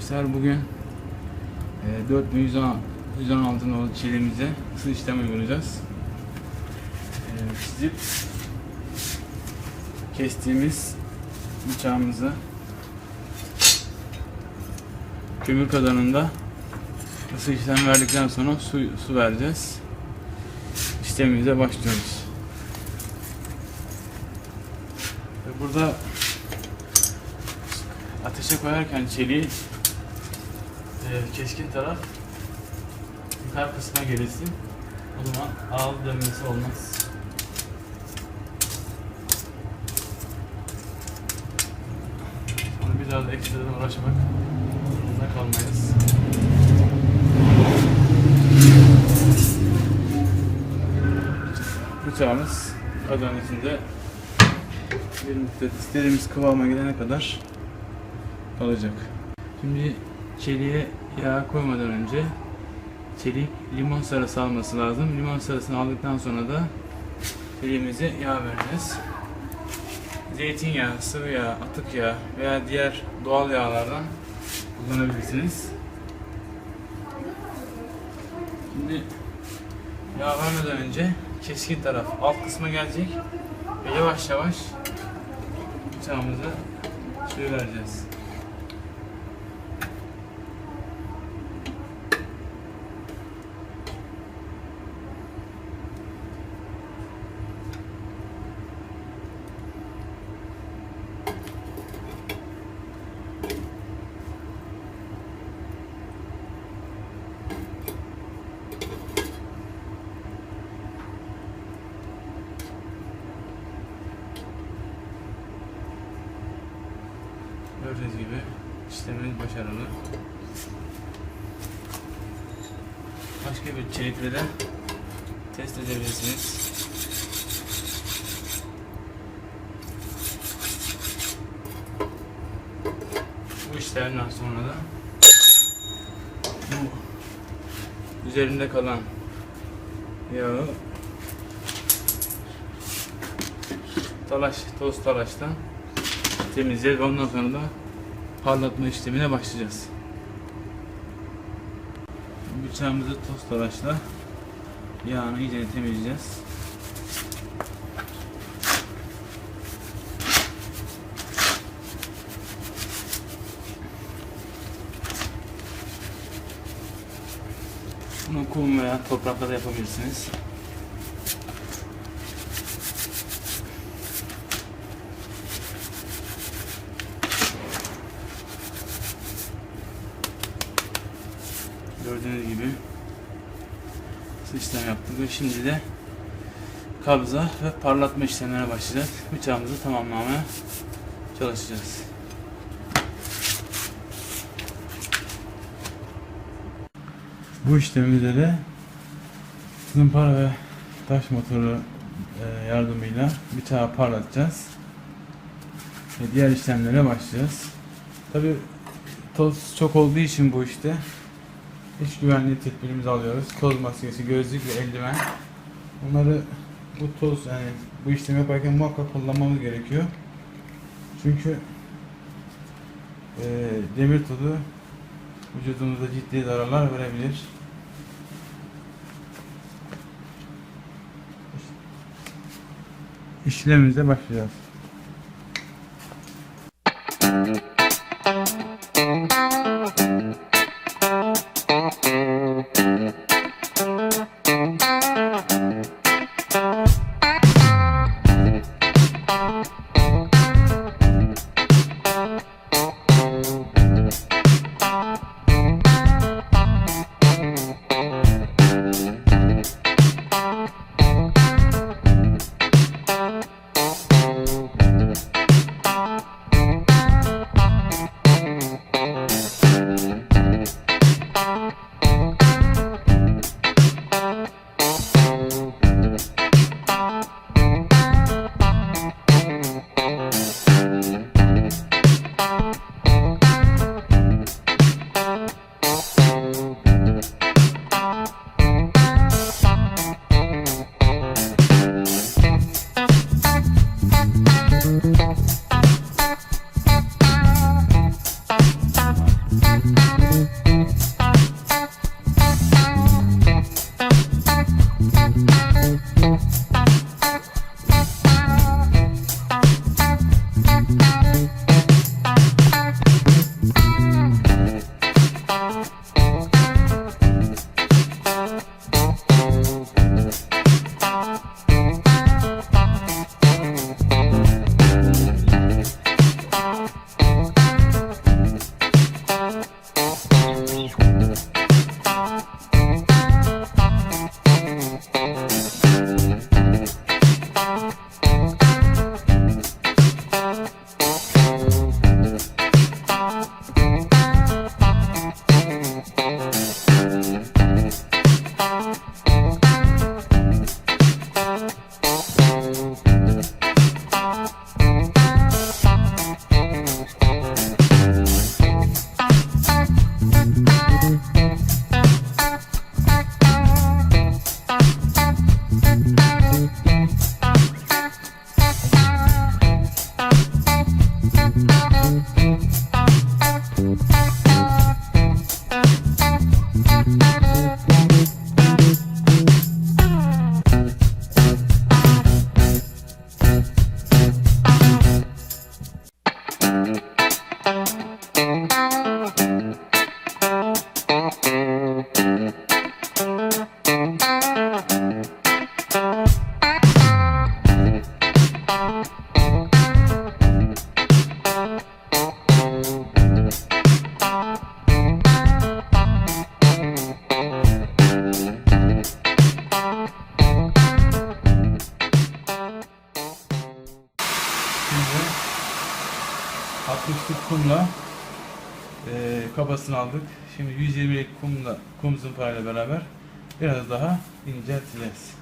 arkadaşlar bugün e, 4116 nolu çelimize ısı işlem uygulayacağız. E, çizip kestiğimiz bıçağımızı kömür kazanında ısı işlem verdikten sonra su, su vereceğiz. İşlemimize başlıyoruz. Burada ateşe koyarken çeliği e, keskin taraf yukarı kısma gelirsin. O zaman ağıl dönmesi olmaz. Sonra bir daha da ekstradan uğraşmak zorunda kalmayız. Bıçağımız içinde bir müddet istediğimiz kıvama gelene kadar kalacak. Şimdi çeliğe yağ koymadan önce çelik limon sarısı alması lazım. Limon sarısını aldıktan sonra da çeliğimize yağ vereceğiz. Zeytinyağı, sıvı yağ, atık yağ veya diğer doğal yağlardan kullanabilirsiniz. Şimdi yağ vermeden önce keskin taraf alt kısma gelecek ve yavaş yavaş bıçağımıza suyu vereceğiz. Gördüğünüz gibi işlemimiz başarılı. Başka bir çelikle de test edebilirsiniz. Bu işlemden sonra da bu üzerinde kalan yağı talaş, toz talaştan temizleyeceğiz. Ondan sonra da parlatma işlemine başlayacağız. Bıçağımızı toz talaşla yağını iyice temizleyeceğiz. Bunu kum veya toprakla da yapabilirsiniz. Gördüğünüz gibi işlem yaptık ve şimdi de kabza ve parlatma işlemlerine başlayacağız. Bıçağımızı tamamlamaya çalışacağız. Bu işlemimizde de zımpara ve taş motoru e, yardımıyla bıçağı parlatacağız. Ve diğer işlemlere başlayacağız. Tabi toz çok olduğu için bu işte iç güvenliği tedbirimizi alıyoruz. Toz maskesi, gözlük ve eldiven. Bunları bu toz yani bu işlemi yaparken muhakkak kullanmamız gerekiyor. Çünkü e, demir tozu vücudumuza ciddi zararlar verebilir. İşlemimize başlayacağız. Kumla eee kabasını aldık. Şimdi 120'lik kumla kum zımparayla beraber biraz daha incelteceğiz.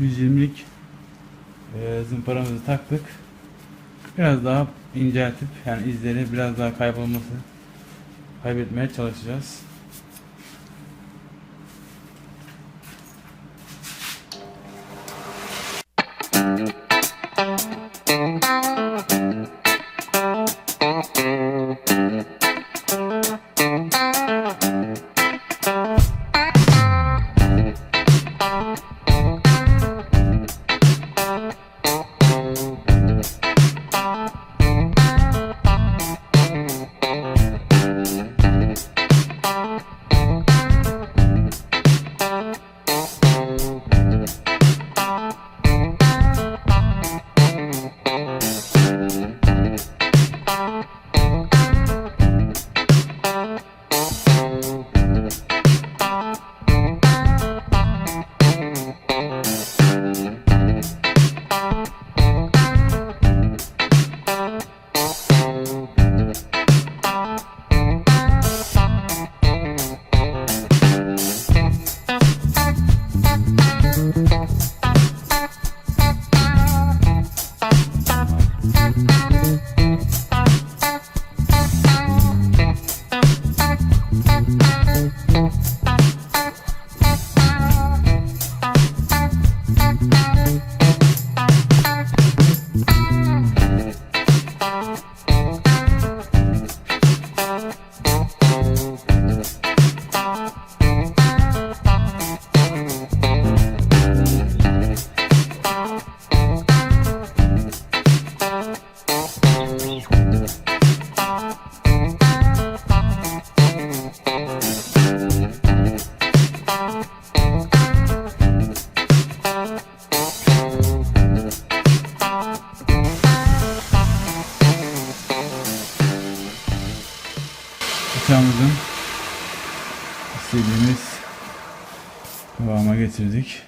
...120'lik eee, zımparamızı taktık. Biraz daha inceltip yani izleri biraz daha kaybolması kaybetmeye çalışacağız. Bıçağımızın istediğimiz kıvama getirdik.